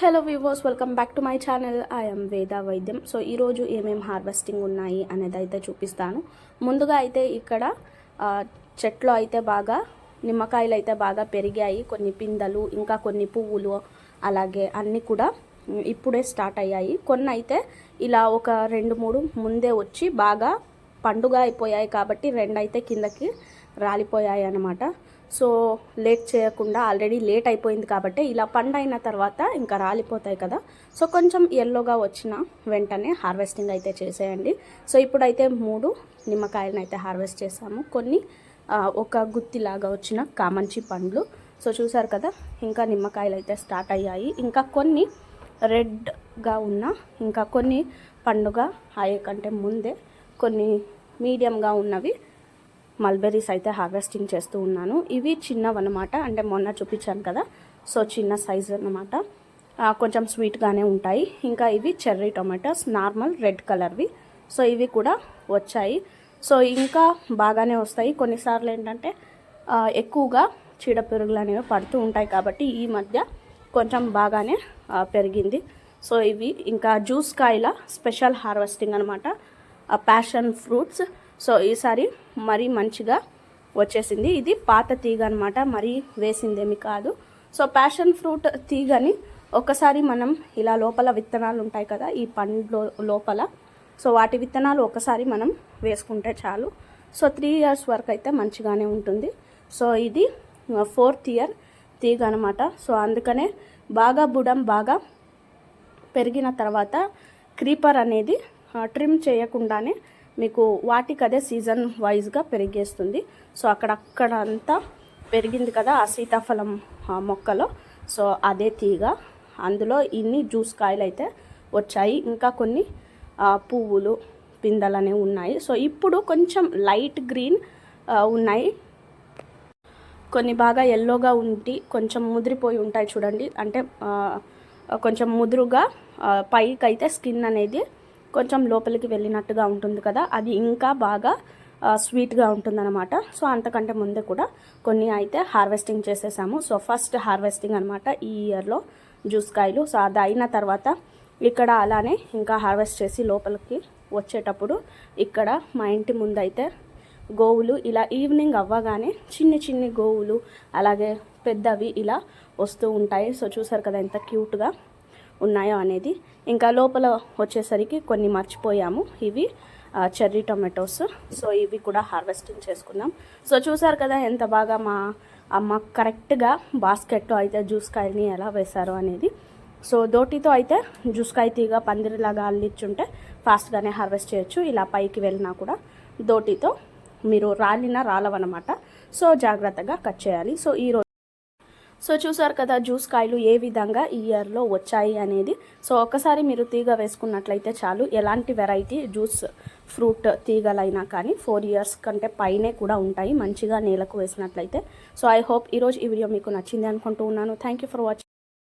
Hello వివోస్ welcome back to my channel I'm Veda Vaidyam so ఈరోజు ఏమేమి harvesting ఉన్నాయి అనేది అయితే చూపిస్తాను. ముందుగా అయితే ఇక్కడ చెట్లు అయితే బాగా నిమ్మకాయలు అయితే బాగా పెరిగాయి. కొన్ని పిందలు ఇంకా కొన్ని పువ్వులు అలాగే అన్నీ కూడా ఇప్పుడే స్టార్ట్ అయ్యాయి. కొన్ని అయితే ఇలా ఒక రెండు మూడు ముందే వచ్చి బాగా పండుగ అయిపోయాయి కాబట్టి రెండైతే కిందకి రాలిపోయాయి అన్నమాట. సో లేట్ చేయకుండా ఆల్రెడీ లేట్ అయిపోయింది కాబట్టి ఇలా పండు అయిన తర్వాత ఇంకా రాలిపోతాయి కదా. సో కొంచెం ఎల్లోగా వచ్చిన వెంటనే హార్వెస్టింగ్ అయితే చేసేయండి. సో ఇప్పుడైతే మూడు నిమ్మకాయలను అయితే హార్వెస్ట్ చేసాము. కొన్ని ఒక గుత్తిలాగా వచ్చిన కామంచి పండ్లు. సో చూసారు కదా ఇంకా నిమ్మకాయలు అయితే స్టార్ట్ అయ్యాయి. ఇంకా కొన్ని రెడ్గా ఉన్న ఇంకా కొన్ని పండుగ అయ్యే కంటే ముందే కొన్ని మీడియంగా ఉన్నవి మల్బెరీస్ అయితే హార్వెస్టింగ్ చేస్తూ ఉన్నాను. ఇవి చిన్నవన్నమాట. అంటే మొన్న చూపించాను కదా. సో చిన్న సైజు అన్నమాట. కొంచెం స్వీట్గానే ఉంటాయి. ఇంకా ఇవి చెర్రీ టొమాటోస్ నార్మల్ రెడ్ కలర్వి సో ఇవి కూడా వచ్చాయి. సో ఇంకా బాగానే వస్తాయి. కొన్నిసార్లు ఏంటంటే ఎక్కువగా చీడపురుగులు అనేవి పడుతూ ఉంటాయి కాబట్టి ఈ మధ్య కొంచెం బాగానే పెరిగింది. సో ఇవి ఇంకా జ్యూస్ కాయల స్పెషల్ హార్వెస్టింగ్ అనమాట ప్యాషన్ ఫ్రూట్స్ సో ఈసారి మరీ మంచిగా వచ్చేసింది. ఇది పాత తీగ అనమాట మరీ వేసిందేమి కాదు. సో ప్యాషన్ ఫ్రూట్ తీగని ఒకసారి మనం ఇలా లోపల విత్తనాలు ఉంటాయి కదా ఈ పండ్లో లోపల. సో వాటి విత్తనాలు ఒకసారి మనం వేసుకుంటే చాలు. సో త్రీ ఇయర్స్ వరకు అయితే మంచిగానే ఉంటుంది. సో ఇది ఫోర్త్ ఇయర్ తీగ అనమాట సో అందుకనే బాగా బుడం బాగా పెరిగిన తర్వాత క్రీపర్ అనేది ట్రిమ్ చేయకుండానే మీకు వాటికి అదే సీజన్ వైజ్గా పెరిగేస్తుంది. సో అక్కడక్కడ అంతా పెరిగింది కదా ఆ సీతాఫలం మొక్కలో. సో అదే తీగ. అందులో ఇన్ని జ్యూస్ కాయలు అయితే వచ్చాయి. ఇంకా కొన్ని పువ్వులు పిందలనే ఉన్నాయి. సో ఇప్పుడు కొంచెం లైట్ గ్రీన్ ఉన్నాయి. కొన్ని బాగా ఎల్లోగా ఉండి కొంచెం ముదిరిపోయి ఉంటాయి చూడండి. అంటే కొంచెం ముదురుగా పైకి అయితే స్కిన్ అనేది కొంచెం లోపలికి వెళ్ళినట్టుగా ఉంటుంది కదా. అది ఇంకా బాగా స్వీట్గా ఉంటుందన్నమాట. సో అంతకంటే ముందే కూడా కొన్ని అయితే హార్వెస్టింగ్ చేసేసాము. సో ఫస్ట్ హార్వెస్టింగ్ అనమాట ఈ ఇయర్లో జ్యూస్ కాయలు. సో అది అయిన తర్వాత ఇక్కడ అలానే ఇంకా హార్వెస్ట్ చేసి లోపలికి వచ్చేటప్పుడు ఇక్కడ మా ఇంటి ముందైతే గోవులు ఇలా ఈవినింగ్ అవ్వగానే చిన్ని చిన్ని గోవులు అలాగే పెద్దవి ఇలా వస్తూ ఉంటాయి. సో చూసారు కదా ఎంత క్యూట్గా ఉన్నాయో అనేది. ఇంకా లోపల వచ్చేసరికి కొన్ని మర్చిపోయాము. ఇవి చెర్రీ టొమాటోస్. సో ఇవి కూడా హార్వెస్టింగ్ చేసుకున్నాం సో చూసారు కదా ఎంత బాగా మా అమ్మ కరెక్ట్గా బాస్కెట్లో అయితే జ్యూస్కాయని ఎలా వేశారో అనేది. సో దోటితో అయితే జ్యూస్కాయ తీగ పందిరిలాగా అల్లిచ్చుంటే ఫాస్ట్గానే హార్వెస్ట్ చేయొచ్చు. ఇలా పైకి వెళ్ళినా కూడా దోటితో మీరు రాలిన రాలవన్నమాట. సో జాగ్రత్తగా కట్ చేయాలి. సో ఈ రోజు సో చూసారు కదా జ్యూస్ కాయలు ఏ విధంగా ఈ ఇయర్లో వచ్చాయి అనేది. సో ఒకసారి మీరు తీగ వేసుకున్నట్లయితే చాలు. ఎలాంటి వెరైటీ జ్యూస్ ఫ్రూట్ తీగలైనా కానీ ఫోర్ ఇయర్స్ కంటే పైనే కూడా ఉంటాయి. మంచిగా నేలకు వేసినట్లయితే. సో ఐ హోప్ ఈరోజు ఈ వీడియో మీకు నచ్చింది అనుకుంటూ ఉన్నాను. Thank you for watching